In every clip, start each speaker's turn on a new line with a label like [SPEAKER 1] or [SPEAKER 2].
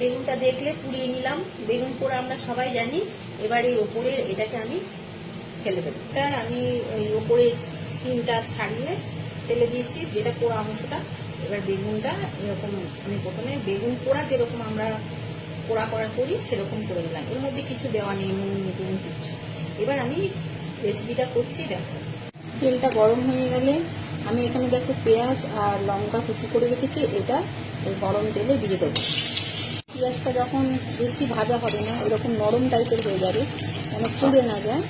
[SPEAKER 1] বেগুনটা দেখলে পুড়িয়ে নিলাম। বেগুন পোড়া আমরা সবাই জানি। এবার এই ওপরের এটাকে আমি ফেলে দেবো। আমি ওই ওপরের স্কিনটা ছাড়িয়ে ফেলে দিয়েছি, যেটা পোড়া অংশটা। এবার বেগুনটা এরকম আমি প্রথমে বেগুন পোড়া যেরকম আমরা পোড়া করা করি, সেরকম করে দিলাম। এর মধ্যে কিছু দেওয়া নেই, নুন নুন, কিছু। এবার আমি রেসিপিটা করছি, দেখো। তেলটা গরম হয়ে গেলে আমি এখানে দেখো পেঁয়াজ আর লঙ্কা কুচি করে রেখেছি। এটা এই গরম তেলে দিয়ে দেবো। পেঁয়াজটা যখন বেশি ভাজা হবে না, এরকম নরম টাইপের হয়ে যাবে, যেন পুড়ে না যায়,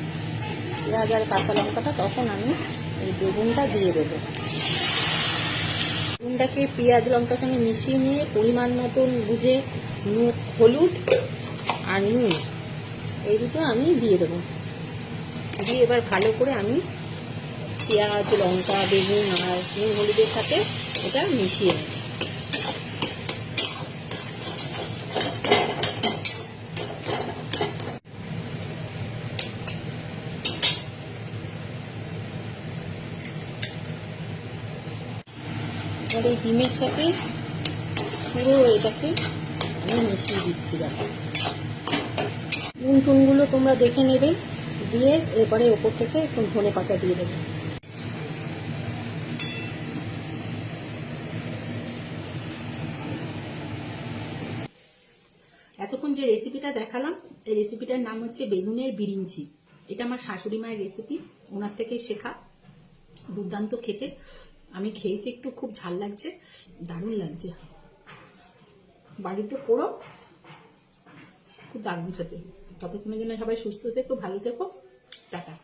[SPEAKER 1] পেঁয়াজ আর কাঁচা লঙ্কাটা, তখন আমি এই বেগুনটা দিয়ে দেবো। বেগুনটাকে পেঁয়াজ, লঙ্কার সঙ্গে মিশিয়ে নিয়ে পরিমাণ মতন বুঝে নুন, হলুদ আর নুন, এই দুটো আমি দিয়ে দেবো। দিয়ে এবার ভালো করে আমি পেঁয়াজ, লঙ্কা, বেগুন আর নুন, হলুদের সাথে এটা মিশিয়ে নেব। এবার ডিমের সাথে পুরো এটাকে আমি মিশিয়ে দিচ্ছি, দেখো। নুন টুনগুলো তোমরা দেখে নেবে, দিয়ে এরপরে ওপর থেকে একটু ধনে পাতা দিয়ে দেবে। এতক্ষণ যে রেসিপিটা দেখালাম, এই রেসিপিটার নাম হচ্ছে বেগুনের বিরিঞ্চি। এটা আমার শাশুড়ি মায়ের রেসিপি, ওনার থেকেই শেখা, দুর্দান্ত খেতে। আমি খেয়েছি, একটু খুব ঝাল লাগছে, দারুণ লাগছে। বাড়িতে করো, খুব দারুণ খেতে। ততক্ষণের জন্য সবাই সুস্থ থেকো, ভালো থেকো। টাটা।